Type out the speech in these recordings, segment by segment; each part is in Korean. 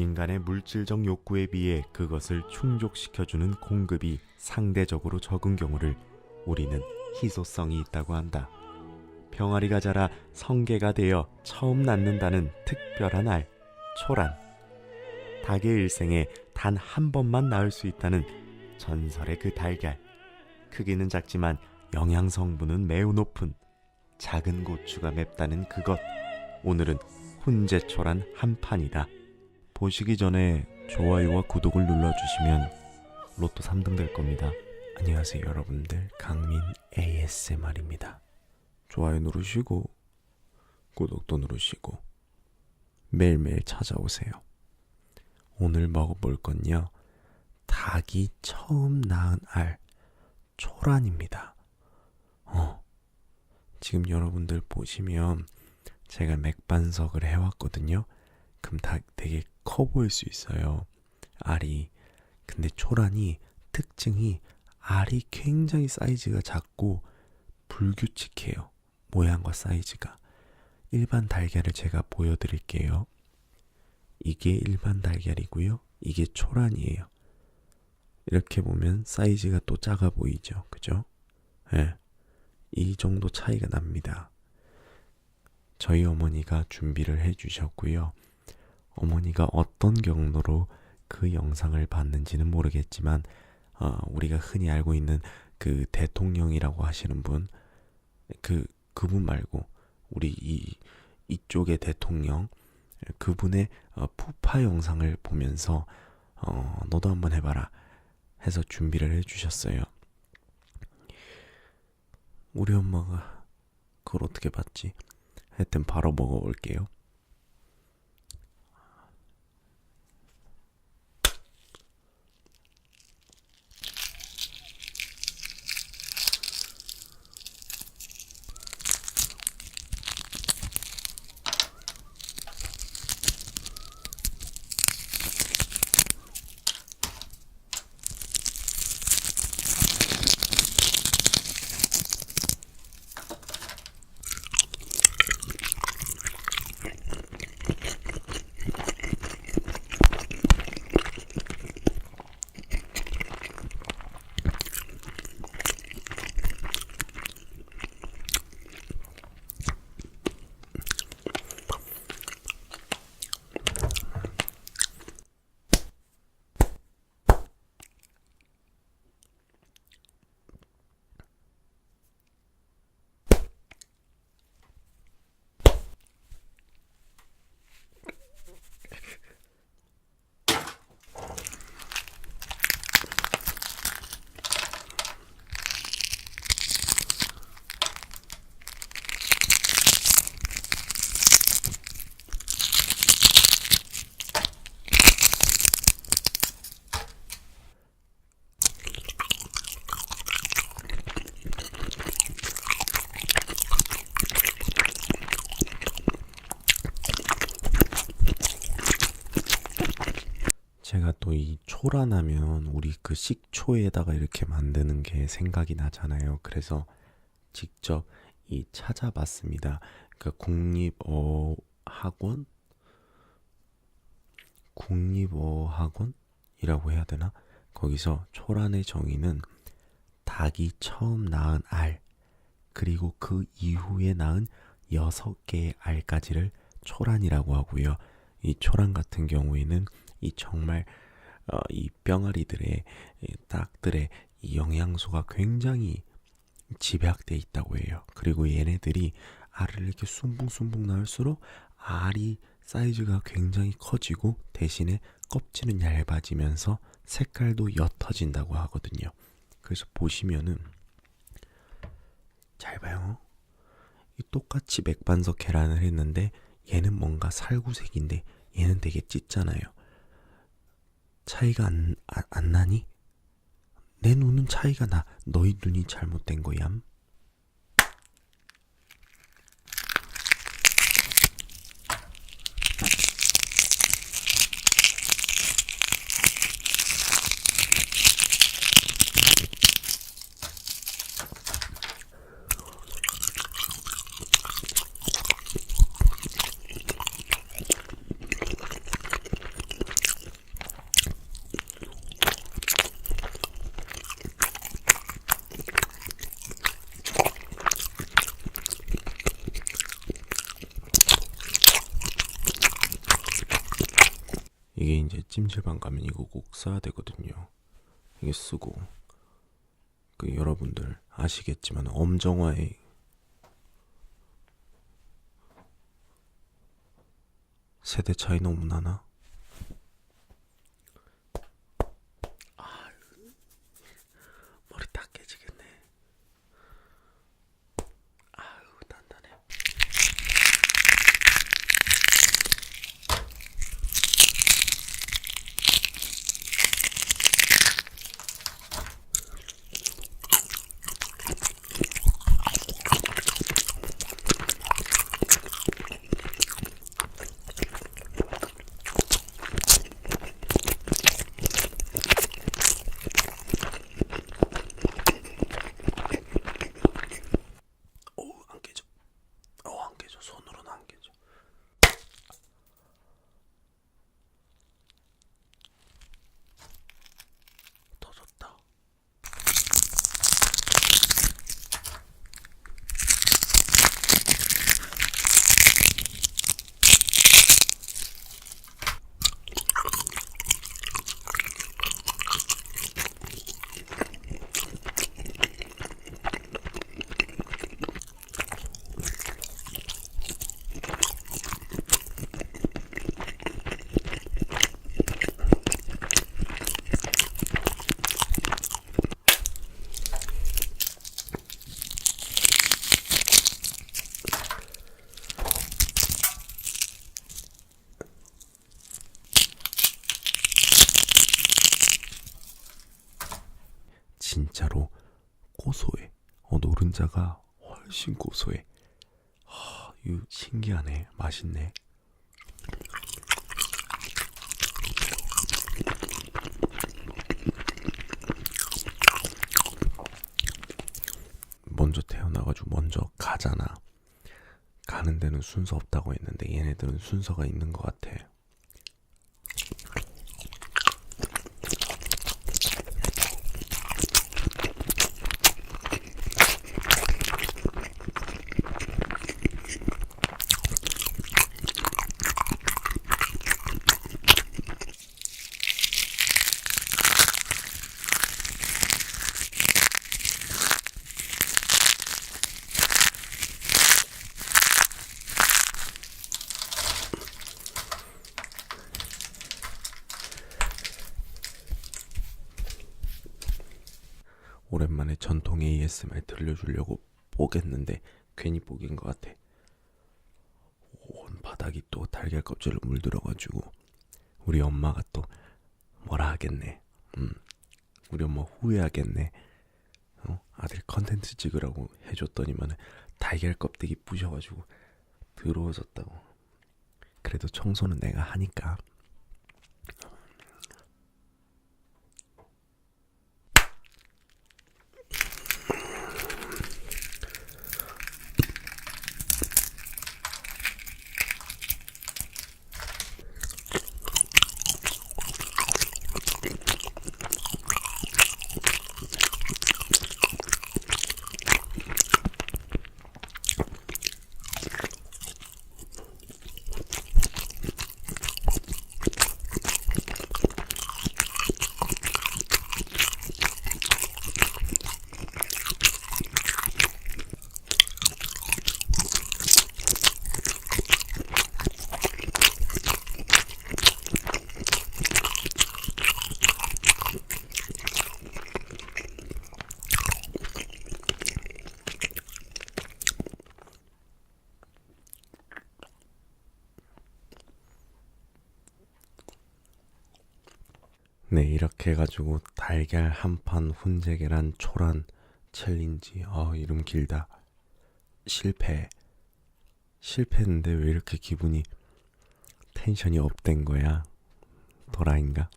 인간의 물질적 욕구에 비해 그것을 충족시켜주는 공급이 상대적으로 적은 경우를 우리는 희소성이 있다고 한다. 병아리가 자라 성게가 되어 처음 낳는다는 특별한 알, 초란. 닭의 일생에 단 한 번만 낳을 수 있다는 전설의 그 달걀. 크기는 작지만 영양 성분은 매우 높은 작은 고추가 맵다는 그것. 오늘은 훈제초란 한 판이다. 보시기 전에 좋아요와 구독을 눌러주시면 로또 3등 될 겁니다. 안녕하세요 여러분들 강민 ASMR입니다. 좋아요 누르시고 구독도 누르시고 매일매일 찾아오세요. 오늘 먹어볼 건요. 닭이 처음 낳은 알 초란입니다. 어, 지금 여러분들 보시면 제가 맥반석을 해왔거든요. 그럼 다 되게 커 보일 수 있어요. 알이. 근데 초란이 특징이 알이 굉장히 사이즈가 작고 불규칙해요. 모양과 사이즈가. 일반 달걀을 제가 보여드릴게요. 이게 일반 달걀이고요. 이게 초란이에요. 이렇게 보면 사이즈가 또 작아 보이죠. 그죠? 예. 이 정도 차이가 납니다. 저희 어머니가 준비를 해 주셨고요. 어머니가 어떤 경로로 그 영상을 봤는지는 모르겠지만 어, 우리가 흔히 알고 있는 그 대통령이라고 하시는 분, 그 그분 말고 우리 이 이쪽의 대통령 그분의 어, 푸파 영상을 보면서 어, 너도 한번 해봐라 해서 준비를 해주셨어요. 우리 엄마가 그걸 어떻게 봤지? 하여튼 바로 먹어볼게요. 초라나면 우리 그 식초에다가 이렇게 만드는 게 생각이 나잖아요. 그래서 직접 이 찾아봤습니다. 그 국립어 학원 국립어 학원이라고 해야 되나? 거기서 초란의 정의는 닭이 처음 낳은 알 그리고 그 이후에 낳은 여섯 개의 알까지를 초란이라고 하고요. 이 초란 같은 경우에는 이 정말 어, 이 병아리들의 이 닭들의 이 영양소가 굉장히 집약돼 있다고 해요. 그리고 얘네들이 알을 이렇게 숭붕숭붕 낳을수록 알이 사이즈가 굉장히 커지고 대신에 껍질은 얇아지면서 색깔도 옅어진다고 하거든요. 그래서 보시면은 잘 봐요. 이 똑같이 맥반석 계란을 했는데 얘는 뭔가 살구색인데 얘는 되게 찢잖아요. 차이가 안, 안, 안 나니? 내 눈은 차이가 나. 너희 눈이 잘못된 거야. 이게 이제 찜질방 가면 이거 꼭 써야 되거든요. 이게 쓰고 그 여러분들 아시겠지만 엄정화의 세대 차이 너무 나나? 아, 머리 다 깨지겠네. 아유 단단해. 오, 안 깨져. 어, 안 깨져. 손으로는 안 깨져. 터졌다. 진짜로 고소해. 어, 노른자가 훨씬 고소해. 하, 이거 신기하네. 맛있네. 먼저 태어나가지고 먼저 가잖아. 가는 데는 순서 없다고 했는데 얘네들은 순서가 있는 것 같아. 오랜만에 전통 ASMR 들려주려고 뽀겠는데 괜히 뽀긴 것 같아. 온 바닥이 또 달걀 껍질로 물들어가지고 우리 엄마가 또 뭐라 하겠네. 음, 우리 엄마 후회하겠네. 어? 아들 컨텐츠 찍으라고 해줬더니만 달걀 껍데기 부셔가지고 더러워졌다고. 그래도 청소는 내가 하니까. 네, 이렇게 해가지고 달걀 한판 훈제 계란 초란 챌린지. 아, 이름 길다. 실패. 실패했는데 왜 이렇게 기분이 텐션이 업된 거야? 도라인가?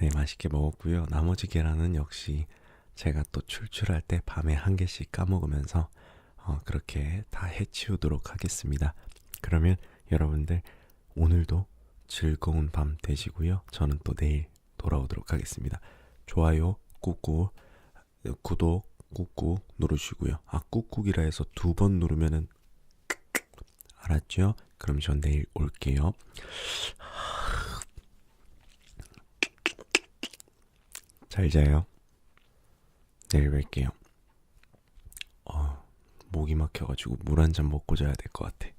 네, 맛있게 먹었고요. 나머지 계란은 역시 제가 또 출출할 때 밤에 한 개씩 까먹으면서 어, 그렇게 다 해치우도록 하겠습니다. 그러면 여러분들 오늘도 즐거운 밤 되시고요. 저는 또 내일 돌아오도록 하겠습니다. 좋아요 꾹꾹 구독 꾹꾹 누르시고요. 아 꾹꾹이라 해서 두 번 누르면은 알았죠? 그럼 전 내일 올게요. 잘 자요. 내일 뵐게요. 어, 목이 막혀가지고 물 한 잔 먹고 자야 될 것 같아.